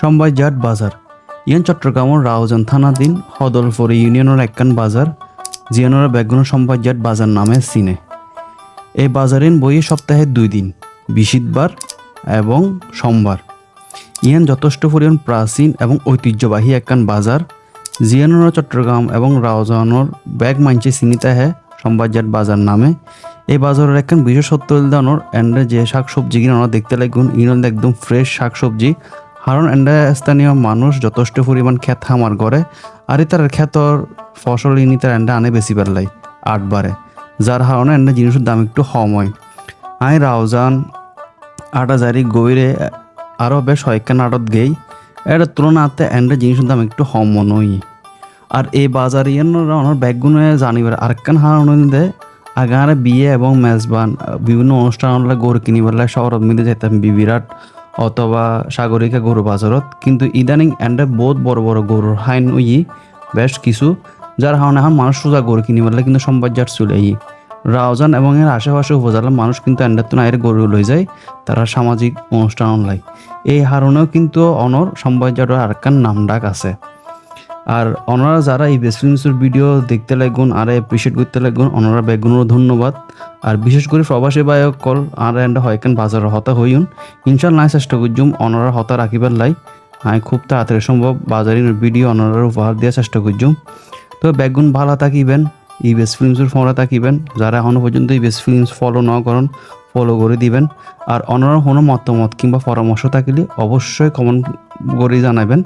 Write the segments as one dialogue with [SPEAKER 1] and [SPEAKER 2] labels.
[SPEAKER 1] সম্বাইজাট বাজার। ইয়ান চট্টগ্রামের রাউজান থানাধীন হদলপুর ইউনিয়নের একখান বাজার, জিয়ানোর বেগুন সম্বাইজাট বাজার নামে চিনে। এই বাজারের বইয়ে সপ্তাহে দুই দিন, বিশিতবার এবং সোমবার। ইয়ান যথেষ্ট পরিমাণ প্রাচীন এবং ঐতিহ্যবাহী একখান বাজার, জিয়ানোর চট্টগ্রাম এবং রাউজানোর ব্যাগ মাঞ্চে চিনিতে হে সম্বাইজাট বাজার নামে। এই বাজারের একখান বিশেষত্ব দানোর এন্ডে যে শাক সবজি কিনা ওরা দেখতে লাগুন ইনল একদম ফ্রেশ শাক সবজি কারণ এন্ডে স্থানীয় মানুষ যথেষ্ট পরিমাণ ক্ষেত হামার করে, আর তার ক্ষেতর ফসল ইনি তার এন্ডে আনে বেশি পেলাই আটবারে যার কারণে এন্ডে জিনিসের দাম একটু কম হয়। আই রাউজান, আটাজারি, গইরে, আরও বেশ কয়েকখান আটত গেই, এর তুলনাতে এন্ডে জিনিসের দাম একটু কম হয়। আর এই বাজার ইয়েন ওনার ব্যাগগুলো জানিবার আরেকখান হারণ দে আগারে বিয়ে এবং মেজবান, বিভিন্ন অনুষ্ঠান গরু কিনিবার লাগে শহরত মিলে যেতাম বিবিরাট অথবা সাগরিকা গরু বাজারত। কিন্তু ইদানিং এন্ডে বহুত বড় বড় গরুর হাইন উই বেশ কিছু, যার কারণে এখন মানুষ সোজা গরু কিনিবার লাগে কিন্তু সম্বাজ্জার চলে ই রাওজান এবং এর আশেপাশে উপজেলার মানুষ কিন্তু এন্ডার তুন আয়ের গরু লই যায়, তারা সামাজিক অনুষ্ঠান অনলাই এই হারণেও কিন্তু অনর সম্বাজ্জার আরেকখান নাম ডাক আছে। আর ওনারা যারা এই বেস্ট ফিল্মসের ভিডিও দেখতে লাগুন, আর অ্যাপ্রিসিয়েট করতে লাগুন ওনারা বেগুনের ধন্যবাদ। আর বিশেষ করে প্রবাসী বায়ক কল, আর এন্ড হয়কেন বাজারের হতা হইউন ইনশাল্লাহ চেষ্টা করছুম ওনারা হতা রাখিবার লাই। আমি খুব তাড়াতাড়ি সম্ভব বাজারের ভিডিও ওনারা উপহার দেওয়ার চেষ্টা করছুম তো বেগুন ভালো থাকিবেন, এই বেস্ট ফিল্মসের ফলো থাকিবেন। যারা এখনও পর্যন্ত এই বেস্ট ফিল্মস ফলো না করেন ফলো করে দিবেন। আর অনারা কোনো মতামত কিংবা পরামর্শ থাকলে অবশ্যই কমেন্ট করে জানাবেন।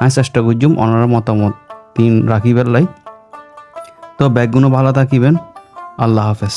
[SPEAKER 1] আমি চেষ্টা করছুম ওনারা মতামত তিন রাখিবার লাই। তো ব্যাগগুলো ভালো থাকিবেন। আল্লাহ হাফেজ।